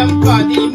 Yampa,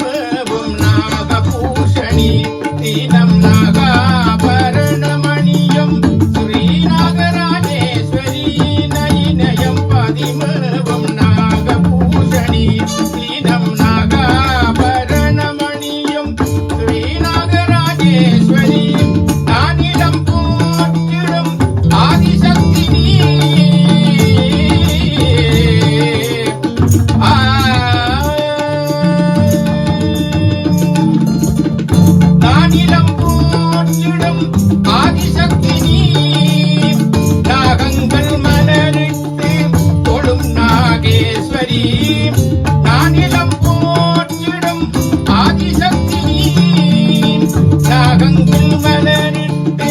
மகங்கள் மலரிட்டு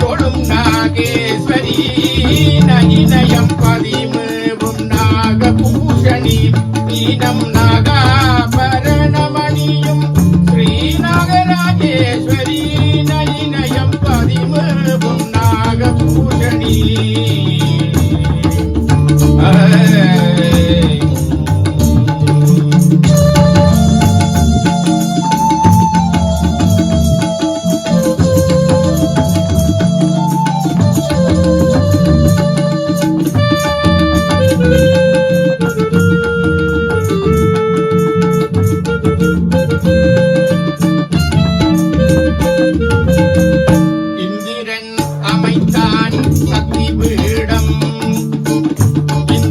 கொழும் நாகேஸ்வரி நயினயம் பதிமேவும் நாக பூஷணி பீனம் நாகா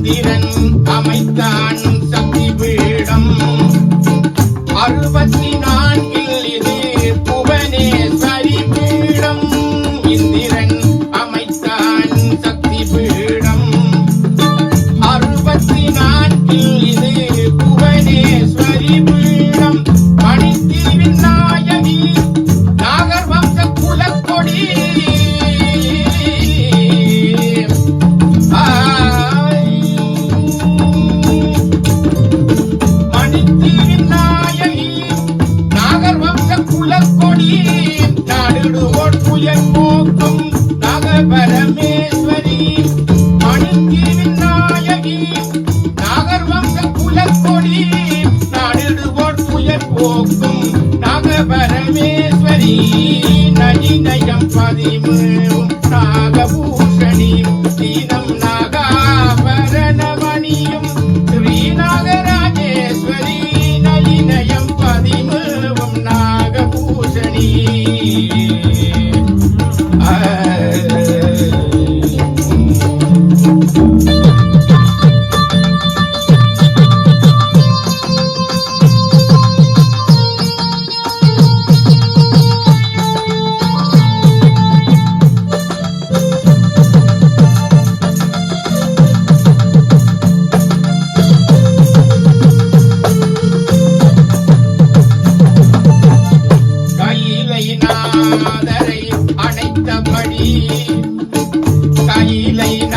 சந்திரன் அமைத்தான் சக்தி பீடம். அறுபத்தி பரமேஸ்வரி நடிநயம் பதிவு உண்டாகவும் lay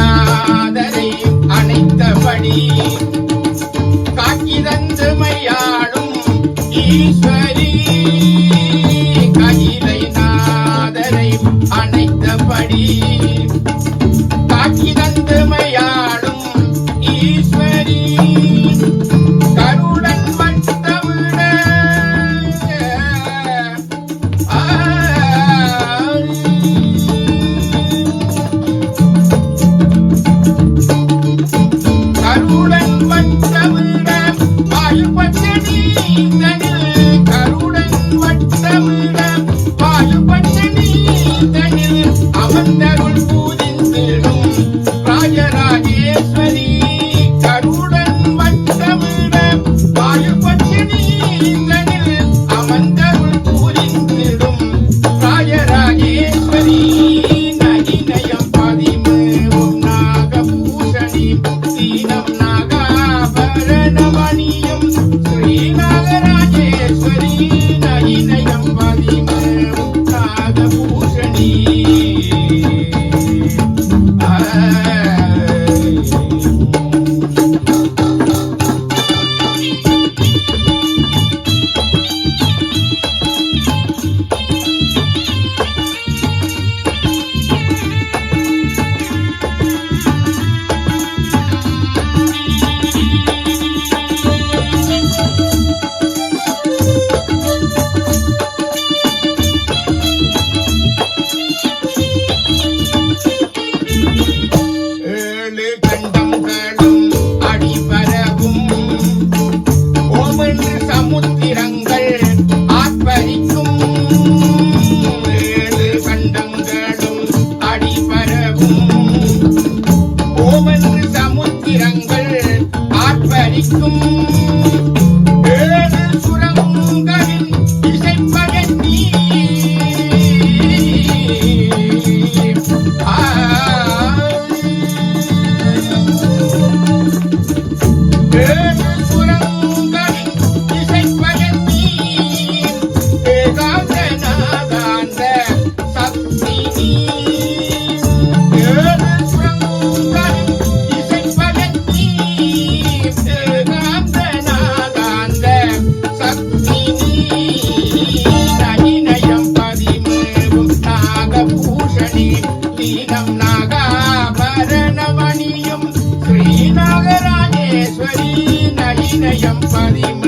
நயினயம் பதிமேவும்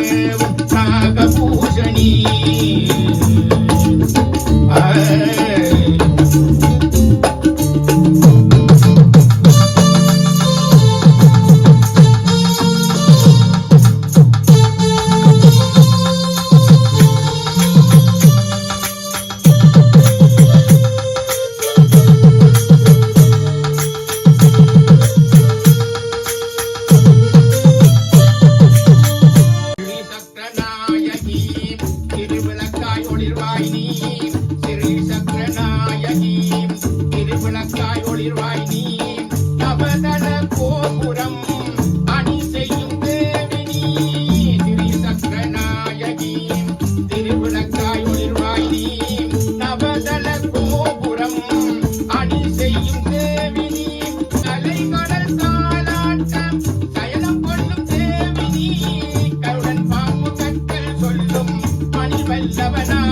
seven, seven.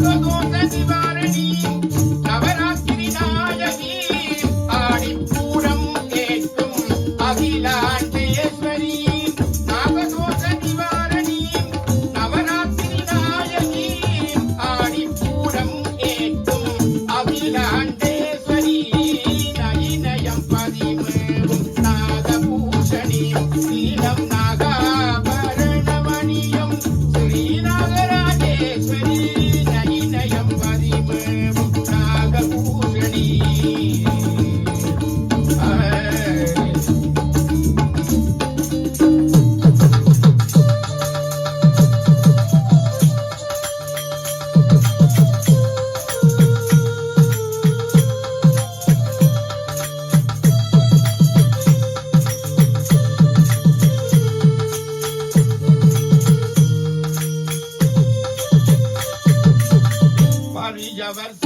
भगदोष निवारणी ya dar